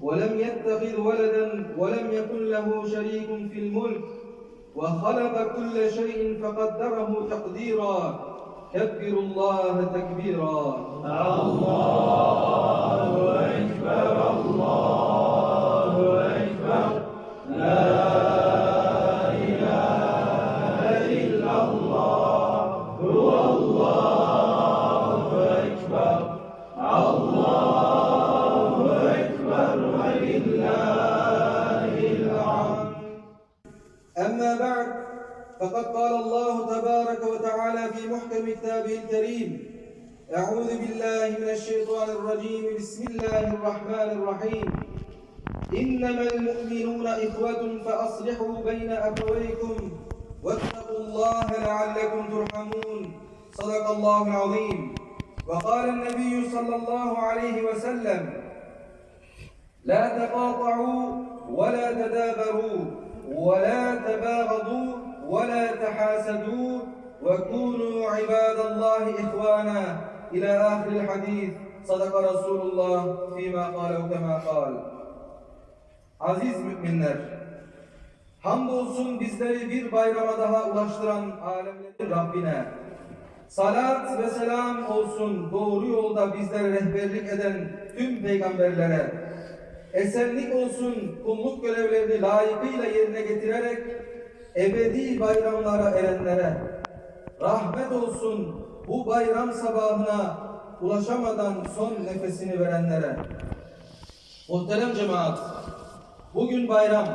ولم يتخذ ولدا ولم يكن له شريك في الملك وخلق كل شيء فقدره تقديرا. كبروا الله تكبيرا. الله أكبر. الله أكبر. لا إله إلا الله هو الله أكبر. الله فقد قال الله تبارك وتعالى في محكم كتابه الكريم أعوذ بالله من الشيطان الرجيم بسم الله الرحمن الرحيم. إنما المؤمنون إخوة فأصلحوا بين أخويكم واتقوا الله لعلكم ترحمون. صدق الله العظيم. وقال النبي صلى الله عليه وسلم لا تقاطعوا ولا تدابروا ولا تباغضوا ولا تحاسدوا وكونوا عباد الله إخوانا إلى آخر الحديث صدق رسول الله فيما قال كما قال Aziz müminler, hamdolsun bizleri bir bayrama daha ulaştıran alemlerin Rabbine. Salat ve selam olsun doğru yolda bizlere rehberlik eden tüm peygamberlere. Esenlik olsun kulluk görevlerini layıkıyla yerine getirerek ebedi bayramlara erenlere. Rahmet olsun bu bayram sabahına ulaşamadan son nefesini verenlere. Muhterem cemaat, bugün bayram.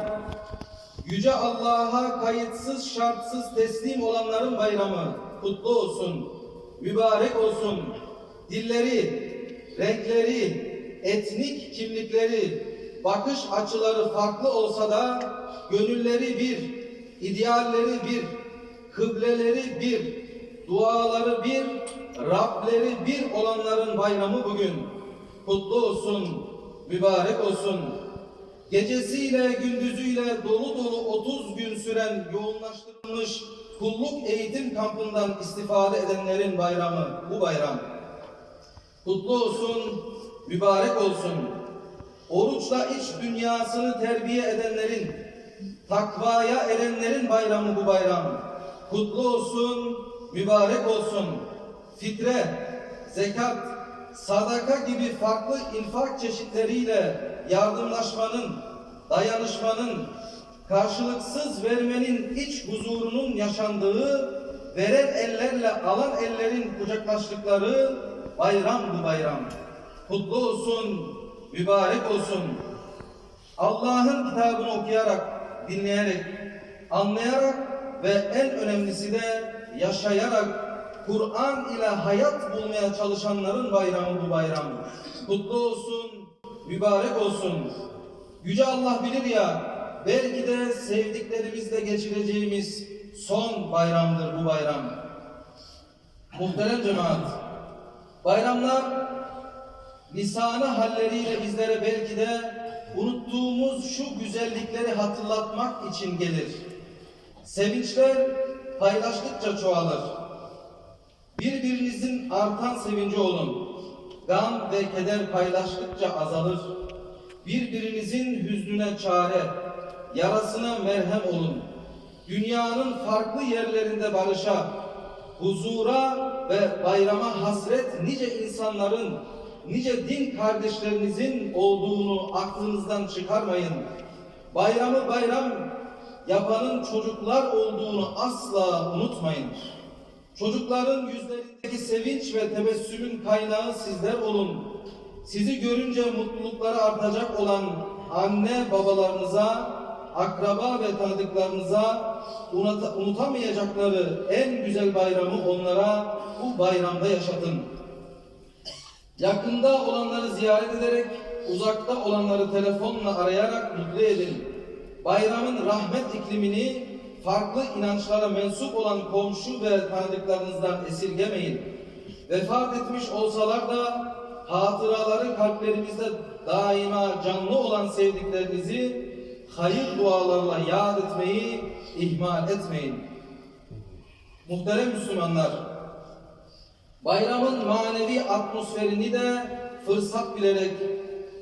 Yüce Allah'a kayıtsız şartsız teslim olanların bayramı kutlu olsun, mübarek olsun. Dilleri, renkleri, etnik kimlikleri, bakış açıları farklı olsa da gönülleri bir, idealleri bir, kıbleleri bir, duaları bir, Rableri bir olanların bayramı bugün. Kutlu olsun, mübarek olsun. Gecesiyle gündüzüyle dolu dolu 30 gün süren yoğunlaştırılmış kulluk eğitim kampından istifade edenlerin bayramı bu bayram. Kutlu olsun, mübarek olsun. Oruçla iç dünyasını terbiye edenlerin, takvaya erenlerin bayramı bu bayram. Kutlu olsun, mübarek olsun. Fitre, zekat, sadaka gibi farklı infak çeşitleriyle yardımlaşmanın, dayanışmanın, karşılıksız vermenin iç huzurunun yaşandığı, veren ellerle alan ellerin kucaklaştıkları bayram bu bayram. Kutlu olsun, mübarek olsun. Allah'ın kitabını okuyarak, dinleyerek, anlayarak ve en önemlisi de yaşayarak Kur'an ile hayat bulmaya çalışanların bayramı bu bayram. Kutlu olsun, mübarek olsun. Yüce Allah bilir ya, belki de sevdiklerimizle geçireceğimiz son bayramdır bu bayram. Muhterem cemaat, bayramlar lisanı halleriyle bizlere belki de unuttuğumuz şu güzellikleri hatırlatmak için gelir. Sevinçler paylaştıkça çoğalır. Birbirinizin artan sevinci olun. Gam ve keder paylaştıkça azalır. Birbirinizin hüznüne çare, yarasına merhem olun. Dünyanın farklı yerlerinde barışa, huzura ve bayrama hasret nice insanların, nice din kardeşlerinizin olduğunu aklınızdan çıkarmayın. Bayramı bayram yapanın çocuklar olduğunu asla unutmayın. Çocukların yüzlerindeki sevinç ve tebessümün kaynağı sizler olun. Sizi görünce mutlulukları artacak olan anne babalarınıza, akraba ve tanıdıklarınıza unuta- unutamayacakları en güzel bayramı onlara bu bayramda yaşatın. Yakında olanları ziyaret ederek, uzakta olanları telefonla arayarak mutlu edin. bayramın rahmet iklimini farklı inançlara mensup olan komşu ve tanıdıklarınızdan esirgemeyin. Vefat etmiş olsalar da hatıraları kalplerimizde daima canlı olan sevdiklerinizi hayır dualarla yad etmeyi ihmal etmeyin. Muhterem Müslümanlar, bayramın manevi atmosferini de fırsat bilerek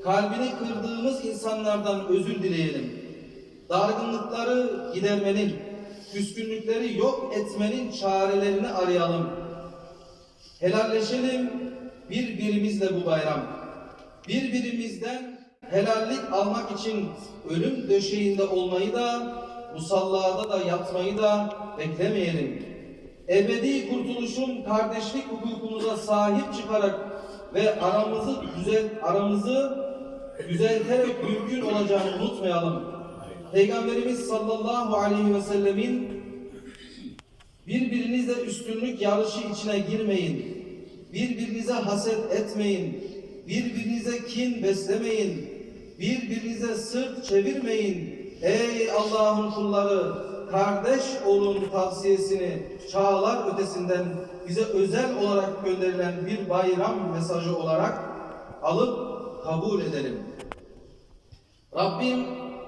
kalbini kırdığımız insanlardan özür dileyelim. Dargınlıkları gidermenin, küskünlükleri yok etmenin çarelerini arayalım. Helalleşelim birbirimizle bu bayram. Birbirimizden helallik almak için ölüm döşeğinde olmayı da, musallada da yatmayı da beklemeyelim. Ebedi kurtuluşun kardeşlik hukukumuza sahip çıkarak ve aramızı düzel aramızı düzelterek mümkün olacağını unutmayalım. Peygamberimiz sallallahu aleyhi ve sellemin Birbirinizle üstünlük yarışı içine girmeyin. Birbirinize haset etmeyin. Birbirinize kin beslemeyin. Birbirinize sırt çevirmeyin. Ey Allah'ın kulları, kardeş olun tavsiyesini çağlar ötesinden bize özel olarak gönderilen bir bayram mesajı olarak alıp kabul edelim. Rabbim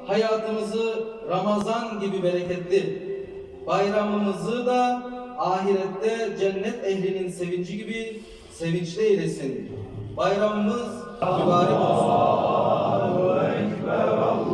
hayatımızı Ramazan gibi bereketli, bayramımızı da ahirette cennet ehlinin sevinci gibi sevinçli eylesin. Bayramımız mübarek olsun. La